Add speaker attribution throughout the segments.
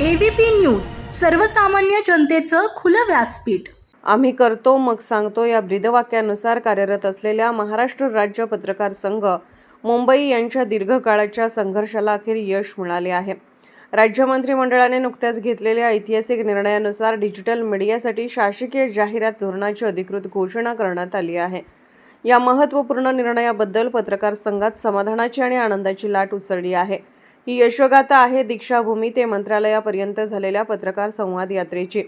Speaker 1: ABP news सर्वसामान्य जनतेचं खुलं व्यासपीठ.
Speaker 2: आम्ही करतो मग सांगतो या ब्रीदवाक्यानुसार कार्यरत असलेल्या महाराष्ट्र राज्य पत्रकार संघ मुंबई यांच्या दीर्घकाळाच्या संघर्षाला अखेर यश मिळाले आहे. राज्य मंत्रिमंडळाने नुकत्याच घेतलेल्या ऐतिहासिक निर्णयानुसार डिजिटल मीडियासाठी शासकीय जाहिरात धोरणाची अधिकृत घोषणा करण्यात आली आहे. या महत्त्वपूर्ण निर्णयाबद्दल पत्रकार संघात समाधानाची आणि आनंदाची लाट उसळली आहे. ही यशोगाथा आहे दीक्षाभूमी ते मंत्रालयापर्यंत झालेल्या पत्रकार संवाद यात्रेची.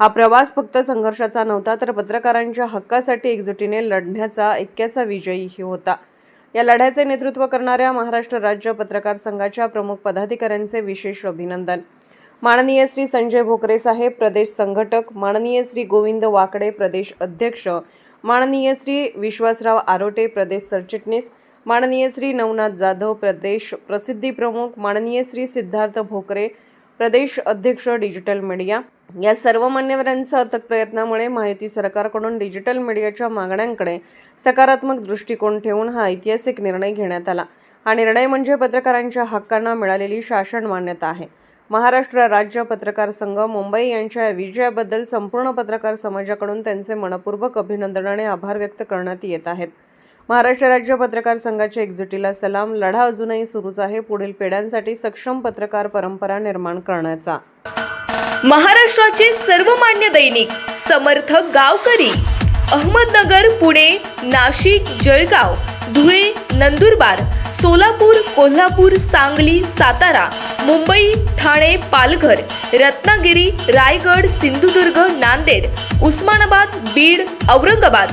Speaker 2: हा प्रवास फक्त संघर्षाचा नव्हता तर पत्रकारांच्या हक्कासाठी एकजुटीने लढण्याचा ऐक्याचा विजयीही होता. या लढ्याचे नेतृत्व करणाऱ्या महाराष्ट्र राज्य पत्रकार संघाच्या प्रमुख पदाधिकाऱ्यांचे विशेष अभिनंदन. माननीय श्री संजय भोकरे साहेब प्रदेश संघटक माननीय श्री गोविंद वाकडे प्रदेश अध्यक्ष माननीय श्री विश्वासराव आरोटे प्रदेश सरचिटणीस माननीय श्री नवनाथ जाधव प्रदेश प्रसिद्धी प्रमुख माननीय श्री सिद्धार्थ भोकरे प्रदेश अध्यक्ष डिजिटल मीडिया या सर्व मान्यवरांच्या अथक प्रयत्नामुळे माहिती सरकारकडून डिजिटल मीडियाच्या मागण्यांकडे सकारात्मक दृष्टिकोन ठेवून हा ऐतिहासिक निर्णय घेण्यात आला. हा निर्णय म्हणजे पत्रकारांच्या हक्कांना मिळालेली शासन मान्यता आहे. महाराष्ट्र राज्य पत्रकार संघ मुंबई यांच्या विजयाबद्दल संपूर्ण पत्रकार समाजाकडून त्यांचे मनपूर्वक अभिनंदन आणि आभार व्यक्त करण्यात येत आहेत. महाराष्ट्र राज्य पत्रकार संघाच्या एकजुटीला सलाम. लढा अजूनही सुरूच आहे. पुढील पिढ्यांसाठी सक्षम पत्रकार परंपरा निर्माण करण्याचा.
Speaker 3: महाराष्ट्राचे सर्वमान्य दैनिक समर्थ गावकरी अहमदनगर पुणे नाशिक जळगाव धुळे नंदुरबार सोलापूर कोल्हापूर सांगली सातारा मुंबई ठाणे पालघर रत्नागिरी रायगड सिंधुदुर्ग नांदेड उस्मानाबाद बीड औरंगाबाद